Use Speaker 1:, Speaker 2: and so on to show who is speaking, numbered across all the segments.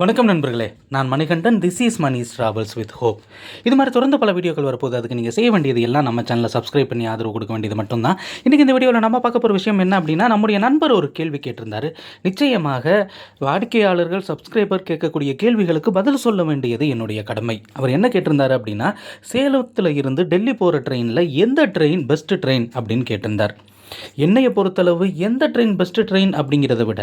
Speaker 1: வணக்கம் நண்பர்களே. நான் Manikandan. This is Mani's travels with hope இது மாதிரி தொடர்ந்து பல வீடியோக்கள் வரப்போது அதுக்கு நீங்கள் செய்ய வேண்டியது எல்லாம் நம்ம சேனலை சப்ஸ்கிரைப் பண்ணி ஆதரவு கொடுக்க வேண்டியது மட்டும்தான். இன்றைக்கி இந்த வீடியோவில் நம்ம பார்க்க போகிற விஷயம் என்ன அப்படின்னா நம்முடைய நண்பர் ஒரு கேள்வி கேட்டிருந்தார். நிச்சயமாக வாடிக்கையாளர்கள் சப்ஸ்கிரைபர் கேட்கக்கூடிய கேள்விகளுக்கு பதில் சொல்ல வேண்டியது என்னுடைய கடமை. அவர் என்ன கேட்டிருந்தார் அப்படின்னா சேலத்தில் இருந்து டெல்லி போகிற ட்ரெயினில் எந்த ட்ரெயின் பெஸ்ட் ட்ரெயின் அப்படின்னு கேட்டிருந்தார். என்னையை பொறுத்தளவு எந்த ட்ரெயின் பெஸ்ட்டு ட்ரெயின் அப்படிங்கிறத விட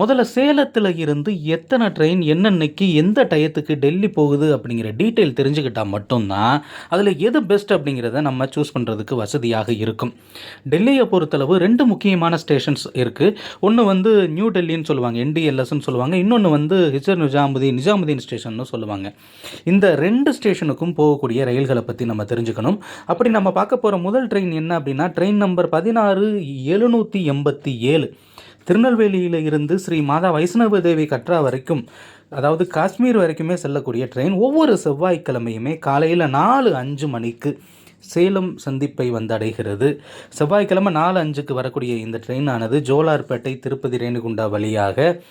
Speaker 1: முதல்ல சேலத்தில் இருந்து எத்தனை ட்ரெயின் என்னென்னைக்கு எந்த டயத்துக்கு டெல்லி போகுது அப்படிங்கிற டீட்டெயில் தெரிஞ்சுக்கிட்டால் மட்டும்தான் அதில் எது பெஸ்ட் அப்படிங்கிறத நம்ம சூஸ் பண்ணுறதுக்கு வசதியாக இருக்கும். டெல்லியை பொறுத்தளவு ரெண்டு முக்கியமான ஸ்டேஷன்ஸ் இருக்குது ஒன்று வந்து நியூ டெல்லின்னு சொல்லுவாங்க என்டிஎல்எஸ்ன்னு சொல்லுவாங்க. இன்னொன்று வந்து ஹிஜர் நிஜாமுதீன் நிஜாமுதீன் ஸ்டேஷன்னு சொல்லுவாங்க. இந்த ரெண்டு ஸ்டேஷனுக்கும் போகக்கூடிய ரயில்களை பற்றி நம்ம தெரிஞ்சுக்கணும். அப்படி நம்ம பார்க்க போகிற முதல் ட்ரெயின் என்ன அப்படின்னா ட்ரெயின் நம்பர் பதினாறு எழுநூற்றி எண்பத்தி ஏழு. திருநெல்வேலியில் இருந்து ஸ்ரீ மாதா வைஷ்ணவ தேவி கற்றா வரைக்கும் அதாவது காஷ்மீர் வரைக்குமே செல்லக்கூடிய ட்ரெயின் ஒவ்வொரு செவ்வாய்க்கிழமையுமே காலையில் நாலு அஞ்சு மணிக்கு சேலம் சந்திப்பை வந்தடைகிறது. செவ்வாய்க்கிழமை நாலு அஞ்சுக்கு வரக்கூடிய இந்த ட்ரெயினானது ஜோலார்பேட்டை திருப்பதி ரேணுகுண்டா வழியாக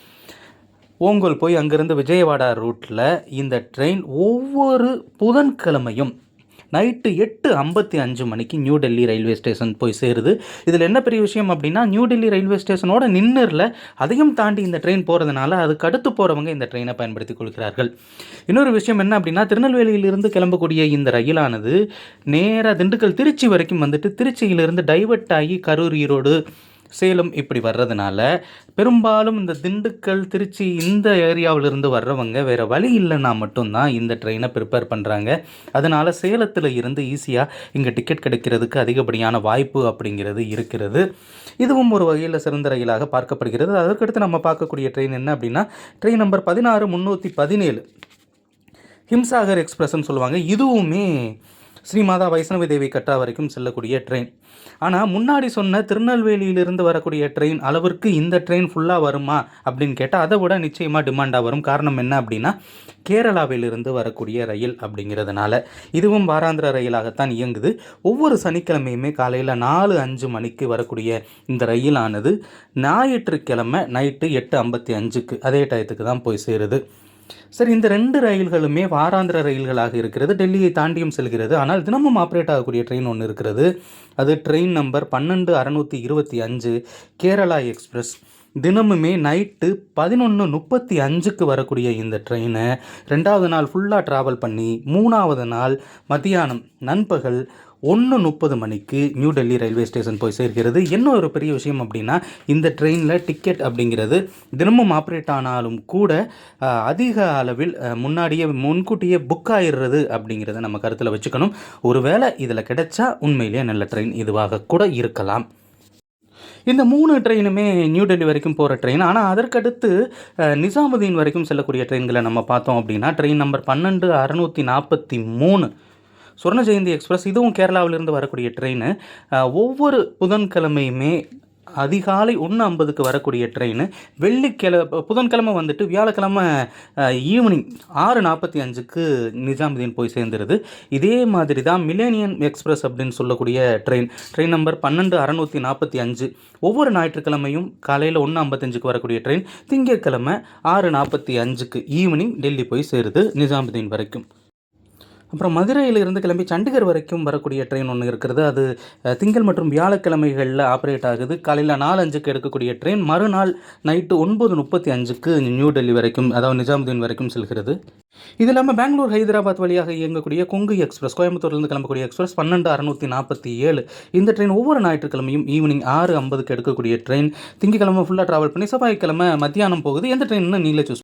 Speaker 1: ஓங்கோல் போய் அங்கிருந்து விஜயவாடா ரூட்டில் இந்த ட்ரெயின் ஒவ்வொரு புதன்கிழமையும் நைட்டு எட்டு ஐம்பத்தி அஞ்சு மணிக்கு நியூ டெல்லி ரயில்வே ஸ்டேஷன் போய் சேருது. இதில் என்ன பெரிய விஷயம் அப்படின்னா நியூ டெல்லி ரயில்வே ஸ்டேஷனோட நின்னரில் அதையும் தாண்டி இந்த ட்ரெயின் போகிறதுனால அதுக்கு அடுத்து போகிறவங்க இந்த ட்ரெயினை பயன்படுத்தி கொள்கிறார்கள். இன்னொரு விஷயம் என்ன அப்படின்னா திருநெல்வேலியிலிருந்து கிளம்பக்கூடிய இந்த ரயிலானது நேராக திண்டுக்கல் திருச்சி வரைக்கும் வந்துட்டு திருச்சியிலிருந்து டைவர்ட் ஆகி கரூர் ஈரோடு சேலம் இப்படி வர்றதுனால பெரும்பாலும் இந்த திண்டுக்கல் திருச்சி இந்த ஏரியாவிலிருந்து வர்றவங்க வேறு வழி இல்லைன்னா மட்டும்தான் இந்த ட்ரெயினை ப்ரிப்பேர் பண்ணுறாங்க அதனால் சேலத்தில் இருந்து ஈஸியாக இங்கே டிக்கெட் கிடைக்கிறதுக்கு அதிகப்படியான வாய்ப்பு அப்படிங்கிறது இருக்கிறது. இதுவும் ஒரு வகையில் சிறந்த ரயிலாக பார்க்கப்படுகிறது. அதற்கடுத்து நம்ம பார்க்கக்கூடிய ட்ரெயின் என்ன அப்படின்னா ட்ரெயின் நம்பர் பதினாறு முந்நூற்றி பதினேழு. ஹிம்சாகர் எக்ஸ்பிரஸ்ன்னு சொல்லுவாங்க. இதுவுமே ஸ்ரீமாதா வைஷ்ணவி தேவி கட்டா வரைக்கும் செல்லக்கூடிய ட்ரெயின் ஆனால் முன்னாடி சொன்ன திருநெல்வேலியிலிருந்து வரக்கூடிய ட்ரெயின் அளவிற்கு இந்த ட்ரெயின் ஃபுல்லாக வருமா அப்படின்னு கேட்டால் அதை விட நிச்சயமாக டிமாண்டாக வரும். காரணம் என்ன அப்படின்னா கேரளாவிலிருந்து வரக்கூடிய ரயில் அப்படிங்கிறதுனால இதுவும் வாராந்திர ரயிலாகத்தான் இயங்குது. ஒவ்வொரு சனிக்கிழமையுமே காலையில் நாலு அஞ்சு மணிக்கு வரக்கூடிய இந்த ரயிலானது ஞாயிற்றுக்கிழமை நைட்டு எட்டு ஐம்பத்தி அஞ்சுக்கு அதே டயத்துக்கு தான் போய் சேருது. சரி இந்த ரெண்டு ரயில்களுமே வாராந்திர ரயில்களாக இருக்கிறது. டெல்லியை தாண்டியும் செல்கிறது. ஆனால் தினமும் ஆப்ரேட் ஆகக்கூடிய ட்ரெயின் ஒன்று இருக்கிறது. அது ட்ரெயின் நம்பர் பன்னெண்டு அறநூற்றி இருபத்தி அஞ்சு கேரளா எக்ஸ்பிரஸ். தினமுமே நைட்டு பதினொன்று முப்பத்தி அஞ்சுக்கு வரக்கூடிய இந்த ட்ரெயினை ரெண்டாவது நாள் ஃபுல்லாக ட்ராவல் பண்ணி மூணாவது நாள் மத்தியானம் நண்பகல் ஒன்று முப்பது மணிக்கு நியூ டெல்லி ரயில்வே ஸ்டேஷன் போய் சேர்க்கிறது என்ன ஒரு பெரிய விஷயம் அப்படின்னா இந்த ட்ரெயினில் டிக்கெட் அப்படிங்கிறது தினமும் ஆப்ரேட் ஆனாலும் கூட அதிக அளவில் முன்னாடியே முன்கூட்டியே புக் ஆயிடுறது அப்படிங்கிறத நம்ம கருத்தில் வச்சுக்கணும். ஒருவேளை இதில் கிடைச்சா உண்மையிலேயே நல்ல ட்ரெயின் இதுவாக கூட இருக்கலாம். இந்த மூணு ட்ரெயினுமே நியூ டெல்லி வரைக்கும் போகிற ட்ரெயின் ஆனால் அதற்கடுத்து நிசாமுதீன் வரைக்கும் செல்லக்கூடிய ட்ரெயின்களை நம்ம பார்த்தோம் அப்படின்னா ட்ரெயின் நம்பர் பன்னெண்டு அறநூற்றி நாற்பத்தி மூணு. சுவர்ண ஜெயந்தி எக்ஸ்பிரஸ் இதுவும் கேரளாவிலிருந்து வரக்கூடிய ட்ரெயின் ஒவ்வொரு புதன்கிழமையுமே அதிகாலை ஒன்று ஐம்பதுக்கு வரக்கூடிய ட்ரெயின் வெள்ளிக்கிழ புதன்கிழமை வந்துட்டு வியாழக்கிழமை ஈவினிங் ஆறு நாற்பத்தி அஞ்சுக்கு நிஜாமுதீன் போய் சேர்ந்துருது. இதே மாதிரி தான் மிலேனியன் எக்ஸ்பிரஸ் அப்படின்னு சொல்லக்கூடிய ட்ரெயின் ட்ரெயின் நம்பர் பன்னெண்டு அறநூற்றி நாற்பத்தி அஞ்சு. ஒவ்வொரு ஞாயிற்றுக்கிழமையும் காலையில் ஒன்று ஐம்பத்தஞ்சுக்கு வரக்கூடிய ட்ரெயின் திங்கட்கிழமை ஆறு நாற்பத்தி அஞ்சுக்கு ஈவினிங் டெல்லி போய் சேருது நிஜாமுதீன் வரைக்கும். அப்புறம் மதுரையிலிருந்து கிளம்பி சண்டிகர் வரைக்கும் வரக்கூடிய ட்ரெயின் ஒன்று இருக்கிறது அது திங்கள் மற்றும் வியாழக்கிழமைகளில் ஆப்ரேட் ஆகுது. காலையில் நாலு அஞ்சுக்கு எடுக்கக்கூடிய ட்ரெயின் மறுநாள் நைட்டு ஒன்பது முப்பத்தி அஞ்சுக்கு நியூ டெல்லி வரைக்கும் அதாவது நிஜாமுதீன் வரைக்கும் செல்கிறது. இது இல்லாமல் பெங்களூர் ஹைதராபாத் வழியாக இயங்கக்கூடிய கொங்கு எக்ஸ்பிரஸ் கோயம்புத்தூர்லேருந்து கிளம்பக்கூடிய எக்ஸ்பிரஸ் பன்னெண்டு அறுநூற்றி நாற்பத்தி ஏழு. இந்த ட்ரெயின் ஒவ்வொரு ஞாயிற்றுக்கிழமையும் ஈவினிங் ஆறு ஐம்பதுக்கு எடுக்கக்கூடிய ட்ரெயின் திங்கக்கிழமை ஃபுல்லாக ட்ராவல் பண்ணி செவ்வாய்க்கிழமை மத்தியானம் போகுது. எந்த ட்ரெயின்னு நீங்களே சூஸ்